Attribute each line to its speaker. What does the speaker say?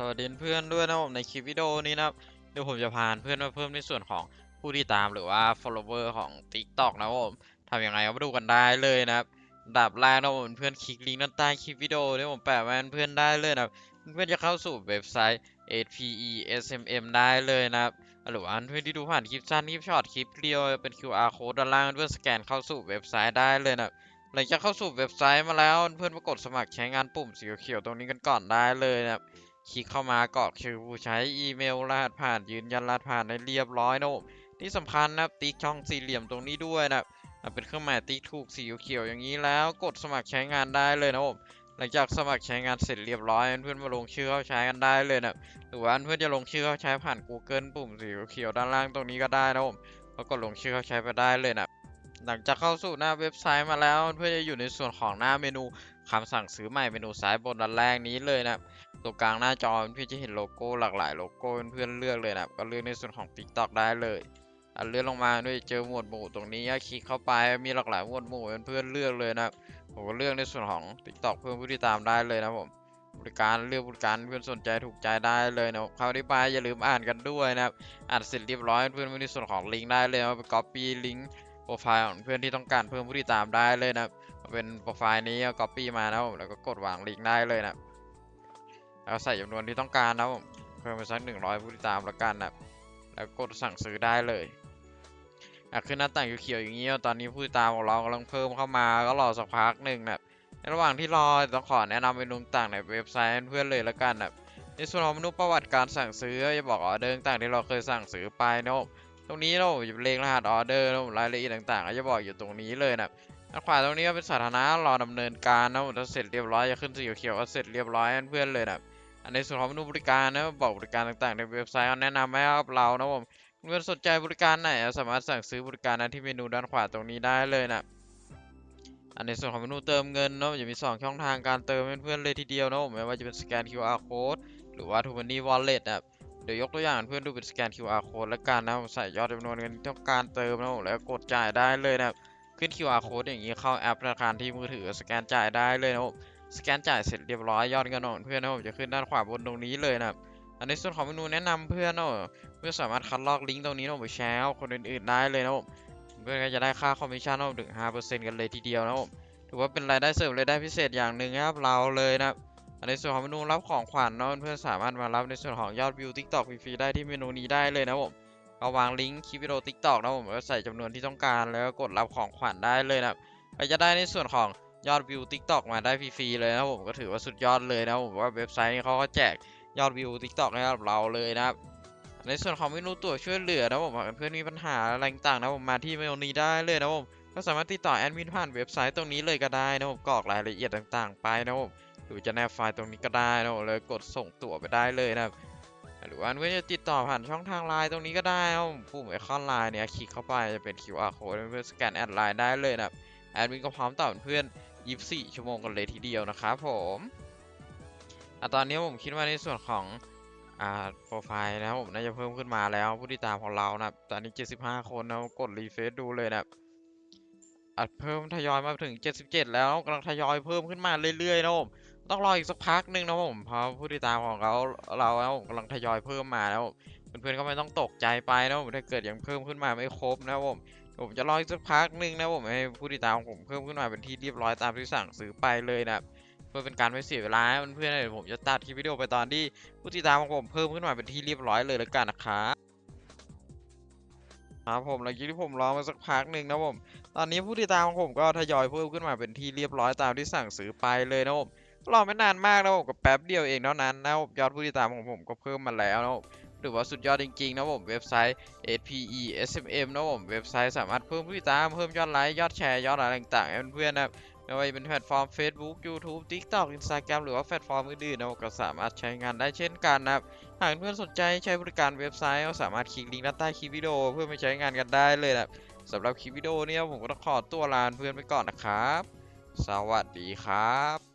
Speaker 1: สวัสดีเพื่อนด้วยนะครับผมในคลิปวิดีโอนี้นะครับเดี๋ยวผมจะพาเพื่อนมาเพิ่มในส่วนของผู้ที่ตามหรือว่า follower ของ TikTok นะครับผมทำยังไงก็มาดูกันได้เลยนะครับดับแรกนะครับผมเพื่อนคลิกลิงก์ด้านใต้คลิปวิดีโอที่ผมแปะไว้ให้เพื่อนได้เลยนะครับเพื่อนจะเข้าสู่เว็บไซต์ HPESMM ได้เลยนะครับหรือว่าเพื่อนที่ดูผ่านคลิปสั้นคลิปช็อตคลิปเรียวเป็น QR code ด้านล่างเพื่อนสแกนเข้าสู่เว็บไซต์ได้เลยนะครับหลังจากเข้าสู่เว็บไซต์มาแล้วเพื่อนมากดสมัครใช้งานปุ่มสีเขียวตรงนี้กันก่อนได้เลยนะครับ คลิกเข้ามากรอกชื่อผู้ใช้อีเมลรหัสผ่านยืนยันรหัสผ่านให้เรียบร้อยนะผมที่สำคัญนะครับติ๊กช่องสี่เหลี่ยมตรงนี้ด้วยนะครับเป็นเครื่องหมายติ๊กถูกสีเขียวอย่างนี้แล้วกดสมัครใช้งานได้เลยนะผมหลังจากสมัครใช้งานเสร็จเรียบร้อยเพื่อนมาลงชื่อเข้าใช้กันได้เลยนะหรือว่าเพื่อนจะลงชื่อเข้าใช้ผ่าน Google ปุ่มสีเขียวด้านล่างตรงนี้ก็ได้นะผมแล้วกดลงชื่อเข้าใช้ไปได้เลยนะหลังจากเข้าสู่หน้าเว็บไซต์มาแล้วเพื่อนจะอยู่ในส่วนของหน้าเมนูคำสั่งซื้อใหม่เมนูซ้ายบนด้านแรกนี้เลยนะ ตรงกลางหน้าจอเพื่อนจะเห็นโลโก้หลากหลายโลโก้เพื่อนเลือกเลยนะครับก็เลือกในส่วนของ TikTok ได้เลยอะเลื่อนลงมาด้วยเจอหมวดหมู่ตรงนี้คลิกเข้าไปมีหลากหลายหมวดหมู่เพื่อนเลือกเลยนะครับผมก็เลือกในส่วนของ TikTok เพิ่มผู้ติดตามได้เลยนะครับผมบริการเลือกบริการเพื่อนสนใจถูกใจได้เลยนะครับเข้าที่ไปอย่าลืมอ่านกันด้วยนะครับอ่านเสร็จเรียบร้อยเพื่อนในส่วนของลิงก์ได้เลยเอาไป copy ลิงก์โปรไฟล์ของเพื่อนที่ต้องการเพิ่มผู้ติดตามได้เลยนะครับเป็นโปรไฟล์นี้ก็ copy มานะครับผมแล้วก็กดวางลิงก์ได้เลยนะ แล้วใส่จำนวนที่ต้องการนะครับผมเพิ่มไปสักหนึ่งร้อยผู้ติดตามแล้วกันนะแล้วกดสั่งซื้อได้เลยอะขึ้นหน้าต่างเขียวๆอย่างนี้ตอนนี้ผู้ติดตามของเรากำลังเพิ่มเข้ามาก็รอสักพักหนึ่งนะในระหว่างที่รอต้องขอแนะนำเมนูต่างในเว็บไซต์เพื่อนเลยแล้วกันนะในส่วนของเมนูประวัติการสั่งซื้อจะบอกออเดอร์ต่างที่เราเคยสั่งซื้อไปนะครับตรงนี้เราจะเลขรหัสออเดอร์นะผมรายละเอียดต่างๆก็จะบอกอยู่ตรงนี้เลยนะด้านขวาตรงนี้ก็เป็นสาธารณะรอดำเนินการนะผมถ้าเสร็จเรียบร้อยจะขึ้นสีเขียวก็เสร็จเรียบร้อยเพื่อนเลยนะ ในส่วนของเมนูบริการนะบอกบริการต่างๆ ในเว็บไซต์เอาแนะนำให้กับเรานะผมเพื่อนสนใจบริการไหนสามารถสั่งซื้อบริการนะที่เมนูด้านขวาตรงนี้ได้เลยนะอันในส่วนของเมนูเติมเงินเนาะจะมี 2 ช่องทางการเติมเพื่อนๆเลยทีเดียวนะผมไม่ว่าจะเป็นสแกน QR code หรือว่า t ู m ันนี Wallet นะเดี๋ยวยกตัวอย่างเพื่อนดูเป็นสแกน QR code แล้วกันนะครับใส่ยอดจำนวนเงินที่ต้องการเติมนะผมแล้วกดจ่ายได้เลยนะขึ้น QR code อย่างนี้เข้าแอปธนาคารที่มือถือสแกนจ่ายได้เลยนะครับ สแกนจ่ายเสร็จเรียบร้อยยอดเงินของเพื่อนนะครับจะขึ้นด้านขวาบนตรงนี้เลยนะครับอันในส่วนของเมนูแนะนำเพื่อนนะครับเพื่อนสามารถคัดลอกลิงก์ตรงนี้นะครับไปแชร์คนอื่นๆได้เลยนะครับเพื่อนก็จะได้ค่าคอมมิชชั่นนะครับถึง5%กันเลยทีเดียวนะครับถือว่าเป็นรายได้เสริมรายได้พิเศษอย่างหนึ่งนะครับเราเลยนะครับอันในส่วนของเมนูรับของขวัญเนาะเพื่อนสามารถมารับในส่วนของยอดวิว TikTok ฟรีๆได้ที่เมนูนี้ได้เลยนะผมเอาวางลิงก์คลิปวิดีโอ TikTok นะผมแล้วใส่จำนวนที่ต้องการแล้วก็กดรับของขวัญได้เลยนะครับก็จะได้ในส่วนของ ยอดวิว TikTok มาได้ฟรีๆเลยนะผมก็ถือว่าสุดยอดเลยนะผมว่าเว็บไซต์นี้เขาก็แจกยอดวิว TikTok ให้กับเราเลยนะครับในส่วนของเมนูตัวช่วยเหลือนะผมหากเพื่อนมีปัญหาอะไรต่างๆนะผมมาที่เมนูนี้ได้เลยนะผมก็สามารถติดต่อแอดมินผ่านเว็บไซต์ตรงนี้เลยก็ได้นะผมกรอกรายละเอียดต่างๆ ไปนะผมหรือจะแนบไฟล์ตรงนี้ก็ได้นะผมเลยกดส่งตั๋วไปได้เลยนะครับหรือว่าเพื่อนจะติดต่อผ่านช่องทางไลน์ตรงนี้ก็ได้นะผมปุ่มไอคอนไลน์เนี่ยคลิกเข้าไปจะเป็น QR code เพื่อนสแกนแอดไลน์ได้เลยนะครับ แอดมินก็พร้อมตอบเพื่อน 24 ชั่วโมงกันเลยทีเดียวนะครับผมอะตอนนี้ผมคิดว่าในส่วนของอ่าโปรไฟล์นะผมน่าจะเพิ่มขึ้นมาแล้วผู้ติดตามของเรานะตอนนี้ 75 คนนะกดรีเฟซดูเลยนะอัดเพิ่มทยอยมาถึง 77 แล้วกำลังทยอยเพิ่มขึ้นมาเรื่อยๆนะผมต้องรออีกสักพักหนึ่งนะผมเพราะผู้ติดตามของเราเราแล้วกำลังทยอยเพิ่มมาแล้วเพื่อนๆก็ไม่ต้องตกใจไปนะผมถ้าเกิดยังเพิ่มขึ้นมาไม่ครบนะผม ผมจะรออีกสักพักหนึ่งนะผมให้ผู้ติดตามของผมเพิ่มขึ้นมาเป็นที่เรียบร้อยตามที่สั่งซื้อไปเลยนะครับเพื่อเป็นการไม่เสียเวลาเพื่อนๆเดี๋ยวผมจะตัดคลิปวิดีโอไปตอนที่ผู้ติดตามของผมเพิ่มขึ้นมาเป็นที่เรียบร้อยเลยแล้วกันนะครับครับผมหลังจากที่ผมรอมาสักพักหนึ่งนะผม ตอนนี้ผู้ติดตามของผมก็ทยอยเพิ่มขึ้นมาเป็นที่เรียบร้อยตามที่สั่งซื้อไปเลยนะผมรอไม่นานมากนะผมกับแป๊บเดียวเองเท่านั้นนะผมยอดผู้ติดตามของผมก็เพิ่มมาแล้วนะผม ถือว่าสุดยอดจริงๆนะผมเว็บไซต์ HPE SMM นะผมเว็บไซต์สามารถเพิ่มผู้ติดตามเพิ่มยอดไลค์ยอดแชร์ยอดอะไรต่างๆให้เพื่อนๆนะครับไม่ว่าจะเป็นแพลตฟอร์ม Facebook YouTube TikTok Instagram หรือว่าแพลตฟอร์มอื่นๆนะผมก็สามารถใช้งานได้เช่นกันนะครับหากเพื่อนสนใจใช้บริการเว็บไซต์ก็สามารถคลิกลิงก์ด้านใต้คลิปวิดีโอเพื่อไปใช้งานกันได้เลยนะครับสำหรับคลิปวิดีโอนี้ผมก็ต้องขอตัวลาเพื่อนไปก่อนนะครับ สวัสดีครับ